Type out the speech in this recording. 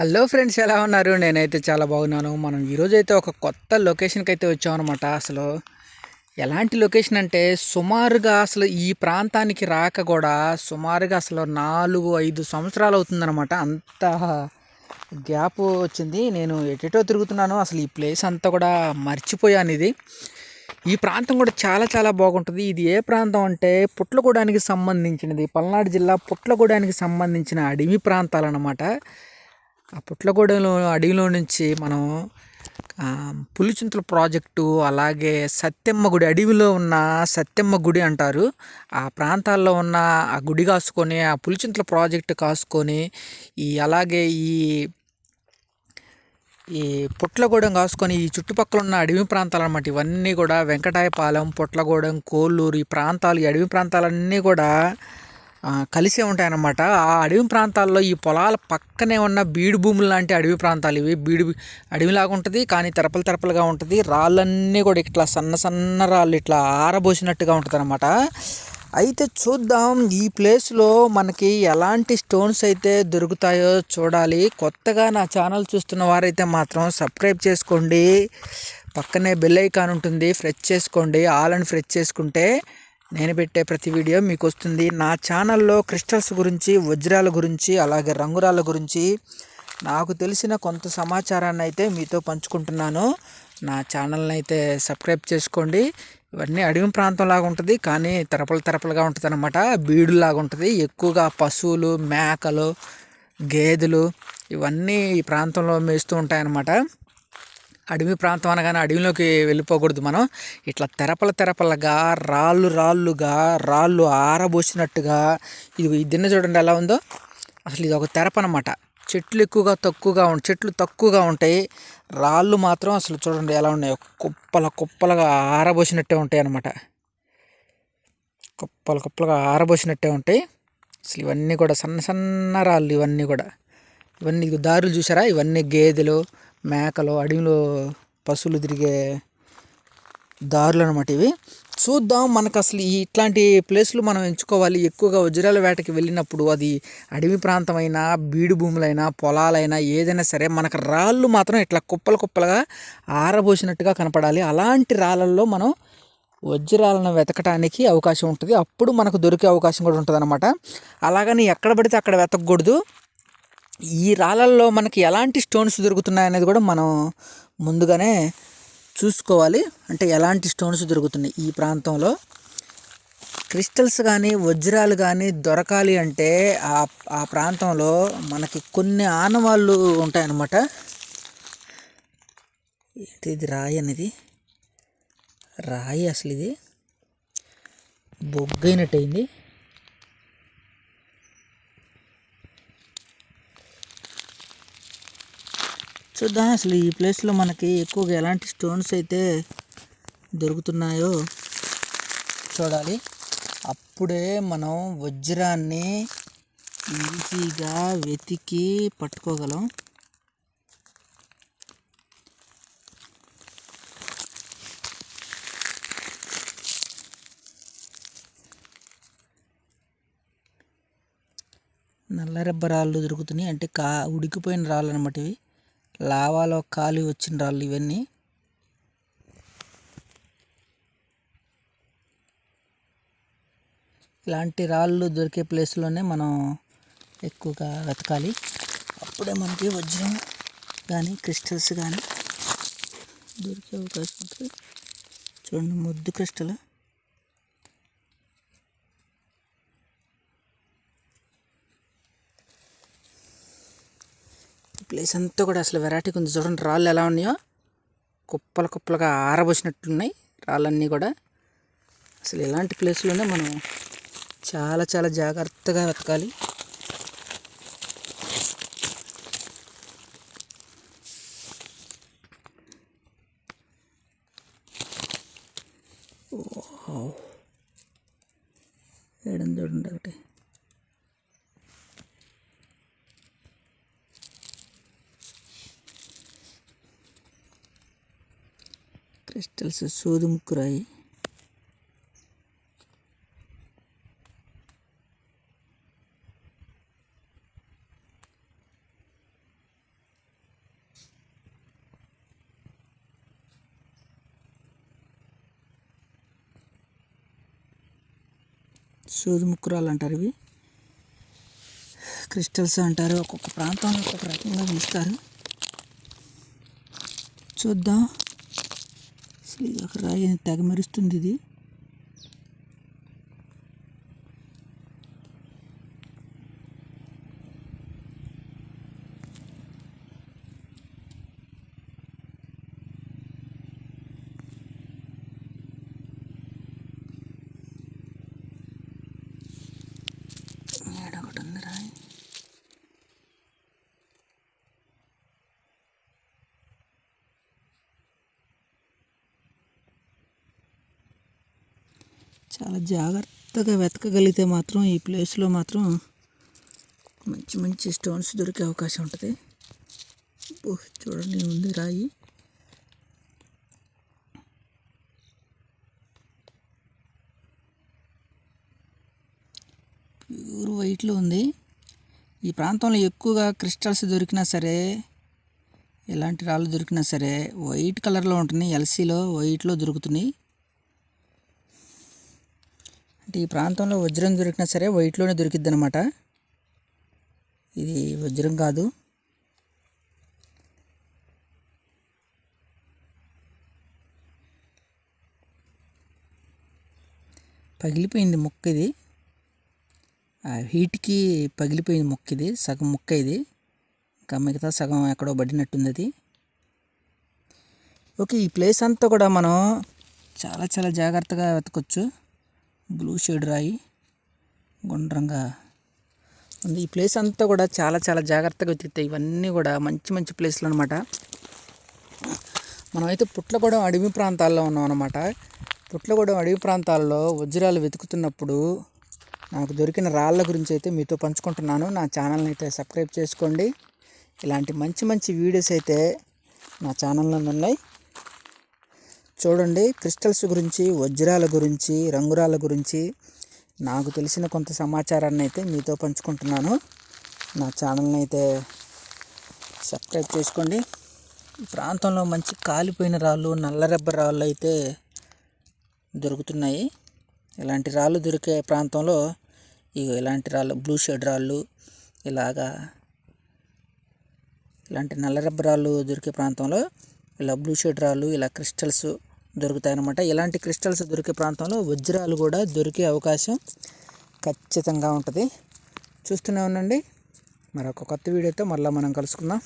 Hello friends ఎలా ఉన్నారు? నేనైతే చాలా బాగున్నాను. మనం ఈరోజు అయితే ఒక కొత్త లొకేషన్కి అయితే వచ్చామన్నమాట. అసలు ఎలాంటి లొకేషన్ అంటే సుమారుగా అసలు ఈ ప్రాంతానికి రాక కూడా సుమారుగా అసలు నాలుగు ఐదు సంవత్సరాలు అవుతుందన్నమాట. అంత గ్యాప్ వచ్చింది. నేను ఎటెటో తిరుగుతున్నాను. అసలు ఈ ప్లేస్ అంతా కూడా మర్చిపోయాను ఇది. ఈ ప్రాంతం కూడా చాలా చాలా బాగుంటుంది. ఇది ఏ ప్రాంతం అంటే పుట్లగూడానికి సంబంధించినది. పల్నాడు జిల్లా పుట్లగూడానికి సంబంధించిన అడవి ప్రాంతాలు అన్నమాట ఆ పుట్లగూడెంలో అడవిలో నుంచి మనం పులిచింతల ప్రాజెక్టు అలాగే సత్యమ్మ గుడి అడవిలో ఉన్న సత్యమ్మ గుడి అంటారు. ఆ ప్రాంతాల్లో ఉన్న ఆ గుడి కాసుకొని ఆ పులిచింతల ప్రాజెక్టు కాసుకొని ఈ అలాగే ఈ ఈ పుట్లగూడెం కాసుకొని ఈ చుట్టుపక్కల ఉన్న అడవి ప్రాంతాలు అన్నమాట ఇవన్నీ కూడా వెంకటాయపాలెం పుట్లగూడెం కోల్లూరు ఈ ప్రాంతాలు ఈ అడవి ప్రాంతాలన్నీ కూడా కలిసే ఉంటాయన్నమాట. ఆ అడవి ప్రాంతాల్లో ఈ పొలాల పక్కనే ఉన్న బీడు భూములు లాంటి అడవి ప్రాంతాలు ఇవి. బీడు అడవిలాగా ఉంటుంది కానీ తెరపలు తెరపలుగా ఉంటుంది. రాళ్ళన్నీ కూడా ఇట్లా సన్న సన్న రాళ్ళు ఇట్లా ఆరబోసినట్టుగా ఉంటుంది అనమాట అయితే చూద్దాం ఈ ప్లేస్లో మనకి ఎలాంటి స్టోన్స్ అయితే దొరుకుతాయో చూడాలి. కొత్తగా నా ఛానల్ చూస్తున్న వారైతే మాత్రం సబ్స్క్రైబ్ చేసుకోండి. పక్కనే బెల్ ఐకాన్ ఉంటుంది ఫ్రెష్ చేసుకోండి. ఆల్ అని ఫ్రెష్ చేసుకుంటే నేను పెట్టే ప్రతి వీడియో మీకు వస్తుంది నా ఛానల్లో క్రిస్టల్స్ గురించి వజ్రాల గురించి అలాగే రంగురాల గురించి నాకు తెలిసిన కొంత సమాచారాన్ని అయితే మీతో పంచుకుంటున్నాను. నా ఛానల్ని అయితే సబ్స్క్రైబ్ చేసుకోండి. ఇవన్నీ అడవి ప్రాంతం లాగా ఉంటుంది కానీ తెరపలు తెరపలుగా ఉంటుంది అనమాట బీడులాగా ఉంటుంది. ఎక్కువగా పశువులు మేకలు గేదెలు ఇవన్నీ ఈ ప్రాంతంలో మేస్తూ ఉంటాయన్నమాట. అడవి ప్రాంతం అనగానే అడవిలోకి వెళ్ళిపోకూడదు మనం. ఇట్లా తెరపల తెరపలగా రాళ్ళు రాళ్ళుగా రాళ్ళు ఆరబోసినట్టుగా ఇది ఈ దిన్న చూడండి ఎలా ఉందో. అసలు ఇది ఒక తెరప అనమాట చెట్లు ఎక్కువగా తక్కువగా ఉంటాయి చెట్లు తక్కువగా ఉంటాయి. రాళ్ళు మాత్రం అసలు చూడండి ఎలా ఉన్నాయి. కుప్పల కుప్పలుగా ఆరబోసినట్టే ఉంటాయి అన్నమాట. కుప్పలు కుప్పలుగా ఆరబోసినట్టే ఉంటాయి. అసలు ఇవన్నీ కూడా సన్న సన్న రాళ్ళు ఇవన్నీ కూడా. ఇవన్నీ దారులు చూసారా ఇవన్నీ గేదెలు మేకలు అడవిలో పశువులు తిరిగే దారులు అనమాట ఇవి. చూద్దాం మనకు అసలు ఇట్లాంటి ప్లేస్లు మనం ఎంచుకోవాలి. ఎక్కువగా వజ్రాల వేటకి వెళ్ళినప్పుడు అది అడవి ప్రాంతమైనా బీడు భూములైనా పొలాలైనా ఏదైనా సరే మనకు రాళ్ళు మాత్రం ఇట్లా కుప్పలు కుప్పలుగా ఆరబోసినట్టుగా కనపడాలి. అలాంటి రాళ్ళల్లో మనం వజ్రాలను వెతకటానికి అవకాశం ఉంటుంది. అప్పుడు మనకు దొరికే అవకాశం కూడా ఉంటుంది అనమాట అలాగని ఎక్కడ పడితే అక్కడ వెతకకూడదు. ఈ రాళ్ళల్లో మనకి ఎలాంటి స్టోన్స్ దొరుకుతున్నాయి అనేది కూడా మనం ముందుగానే చూసుకోవాలి. అంటే ఎలాంటి స్టోన్స్ దొరుకుతున్నాయి ఈ ప్రాంతంలో? క్రిస్టల్స్ కానీ వజ్రాలు కానీ దొరకాలి అంటే ఆ ఆ ప్రాంతంలో మనకి కొన్ని ఆనవాళ్ళు ఉంటాయన్నమాట. ఏంటి ఇది రాయి అనేది? రాయి అసలు ఇది? బొగ్గైనట్టయింది. చూద్దాం. అసలు ఈ ప్లేస్లో మనకి ఎక్కువగా ఎలాంటి స్టోన్స్ అయితే దొరుకుతున్నాయో చూడాలి. అప్పుడే మనం వజ్రాన్ని ఈజీగా వెతికి పట్టుకోగలం. నల్లరెబ్బ రాళ్ళు దొరుకుతున్నాయి. అంటే కా ఉడికిపోయిన రాళ్ళు అనమాట ఇవి. లావాలో కాలి వచ్చిన రాళ్ళు ఇవన్నీ. ఇలాంటి రాళ్ళు దొరికే ప్లేస్లోనే మనం ఎక్కువగా వెతకాలి. అప్పుడే మనకి వజ్రం కానీ క్రిస్టల్స్ కానీ దొరికే అవకాశం ఉంటుంది. చూడండి ముద్దు క్రిస్టల్. ప్లేస్ అంతా కూడా అసలు వెరైటీగా ఉంది. చూడండి రాళ్ళు ఎలా ఉన్నాయో. కుప్పల కుప్పలుగా ఆరబోసినట్టున్నాయి రాళ్ళన్నీ కూడా. అసలు ఇలాంటి ప్లేస్లోనే మనం చాలా చాలా జాగ్రత్తగా వెతకాలి. ఏడం క్రిస్టల్స్ సూది ముక్కురాయి సూది ముక్కురాలు అంటారు ఇవి. క్రిస్టల్స్ అంటారు. ఒక్కొక్క ప్రాంతాన్ని ఒక్కొక్క రకంగా పిలుస్తారు చూద్దాం. అసలు ఇది ఒక రాయి తెగ మెరుస్తుంది ఇది. చాలా జాగ్రత్తగా వెతకగలిగితే మాత్రం ఈ ప్లేస్లో మాత్రం మంచి మంచి స్టోన్స్ దొరికే అవకాశం ఉంటుంది. చూడండి ఉంది రాయి. ప్యూర్ వైట్లో ఉంది. ఈ ప్రాంతంలో ఎక్కువగా క్రిస్టల్స్ దొరికినా సరే ఎలాంటి రాళ్ళు దొరికినా సరే వైట్ కలర్లో ఉంటున్నాయి ఎల్సీలో వైట్లో దొరుకుతున్నాయి. అంటే ఈ ప్రాంతంలో వజ్రం దొరికినా సరే వైట్లోనే దొరికిద్ది అనమాట ఇది వజ్రం కాదు. పగిలిపోయింది ముక్క ఇది. ఆ హీట్కి పగిలిపోయింది ముక్క ఇది సగం ముక్క ఇది. ఇంకా మిగతా సగం ఎక్కడో పడినట్టుంది అది. ఓకే ఈ ప్లేస్ అంతా కూడా మనం చాలా చాలా జాగ్రత్తగా వెతకొచ్చు. బ్లూ షేడ్ రాయి గుండ్రంగా ఉంది. ఈ ప్లేస్ అంతా కూడా చాలా చాలా జాగ్రత్తగా వెతుకుతాయి ఇవన్నీ కూడా మంచి మంచి ప్లేస్లు అనమాట మనమైతే పుట్లగూడెం అడవి ప్రాంతాల్లో ఉన్నాం అనమాట పుట్లగూడెం అడవి ప్రాంతాల్లో వజ్రాలు వెతుకుతున్నప్పుడు నాకు దొరికిన రాళ్ళ గురించి అయితే మీతో పంచుకుంటున్నాను. నా ఛానల్ని అయితే సబ్స్క్రైబ్ చేసుకోండి. ఇలాంటి మంచి మంచి వీడియోస్ అయితే నా ఛానల్లో ఉన్నాయి. చూడండి క్రిస్టల్స్ గురించి వజ్రాల గురించి రంగురాల గురించి నాకు తెలిసిన కొంత సమాచారాన్ని అయితే మీతో పంచుకుంటున్నాను. నా ఛానల్ని అయితే సబ్స్క్రైబ్ చేసుకోండి. ఈ ప్రాంతంలో మంచి కాలిపోయిన రాళ్ళు నల్ల రెబ్బ రాళ్ళు అయితే దొరుకుతున్నాయి. ఇలాంటి రాళ్ళు దొరికే ప్రాంతంలో ఇగో ఇలాంటి రాళ్ళు బ్లూ షేడ్ రాళ్ళు ఇలాగా ఇలాంటి నల్ల రాళ్ళు దొరికే ప్రాంతంలో ఇలా బ్లూ షేడ్ రాళ్ళు ఇలా క్రిస్టల్స్ దొరుకుతాయన్నమాట. ఇలాంటి క్రిస్టల్స్ దొరికే ప్రాంతంలో వజ్రాలు కూడా దొరికే అవకాశం ఖచ్చితంగా ఉంటుంది. చూస్తూనే ఉండండి. మరొక కొత్త వీడియోతో మళ్ళీ మనం కలుసుకుందాం.